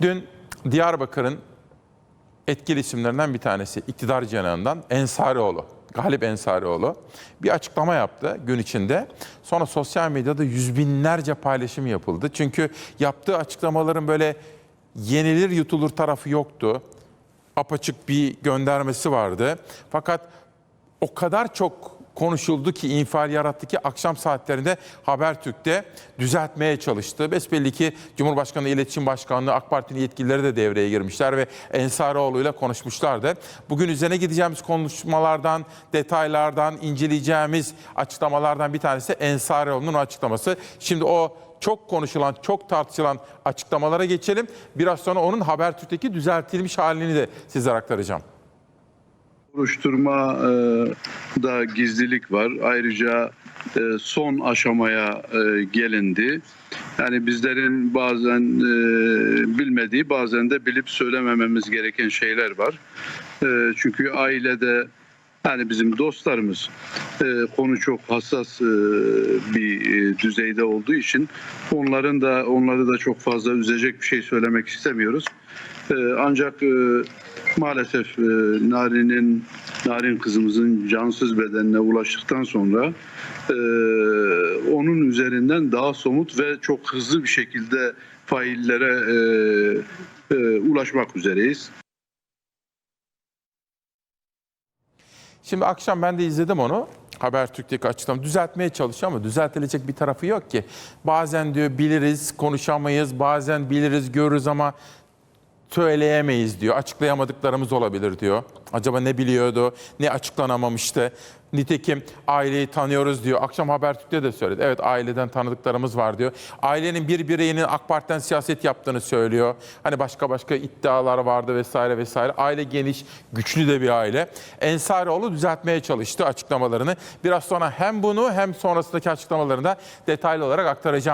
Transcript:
Dün Diyarbakır'ın etkili isimlerinden bir tanesi iktidar cenahından Ensarioğlu, Galip Ensarioğlu bir açıklama yaptı gün içinde. Sonra sosyal medyada yüz binlerce paylaşım yapıldı. Çünkü yaptığı açıklamaların böyle yenilir yutulur tarafı yoktu. Apaçık bir göndermesi vardı. Fakat o kadar çok konuşuldu ki, infial yarattı ki akşam saatlerinde Habertürk'te düzeltmeye çalıştı. Besbelli ki Cumhurbaşkanı İletişim Başkanlığı, AK Parti'nin yetkilileri de devreye girmişler ve Ensarioğlu ile konuşmuşlardı. Bugün üzerine gideceğimiz konuşmalardan, detaylardan, inceleyeceğimiz açıklamalardan bir tanesi Ensarioğlu'nun açıklaması. Şimdi o çok konuşulan, çok tartışılan açıklamalara geçelim. Biraz sonra onun Habertürk'teki düzeltilmiş halini de sizlere aktaracağım. Soruşturma e, da gizlilik var. Ayrıca e, son aşamaya e, gelindi. Yani bizlerin bazen bilmediği, bazen de bilip söylemememiz gereken şeyler var. Çünkü ailede yani bizim dostlarımız e, konu çok hassas e, bir e, düzeyde olduğu için onların da onları da çok fazla üzecek bir şey söylemek istemiyoruz. E, ancak e, maalesef e, Narin'in Narin kızımızın cansız bedenine ulaştıktan sonra e, onun üzerinden daha somut ve çok hızlı bir şekilde faillere e, e, ulaşmak üzereyiz. Şimdi akşam ben de izledim onu. Habertürk'teki açıklama düzeltmeye çalışıyor ama düzeltilecek bir tarafı yok ki. Bazen diyor biliriz, konuşamayız, bazen biliriz, görürüz ama söyleyemeyiz diyor. Açıklayamadıklarımız olabilir diyor. Acaba ne biliyordu, ne açıklanamamıştı. Nitekim aileyi tanıyoruz diyor. Akşam Habertürk'te de söyledi. Evet aileden tanıdıklarımız var diyor. Ailenin bir bireyinin AK Parti'den siyaset yaptığını söylüyor. Hani başka başka iddialar vardı vesaire vesaire. Aile geniş, güçlü de bir aile. Ensarioğlu düzeltmeye çalıştı açıklamalarını. Biraz sonra hem bunu hem sonrasındaki açıklamalarını da detaylı olarak aktaracağım.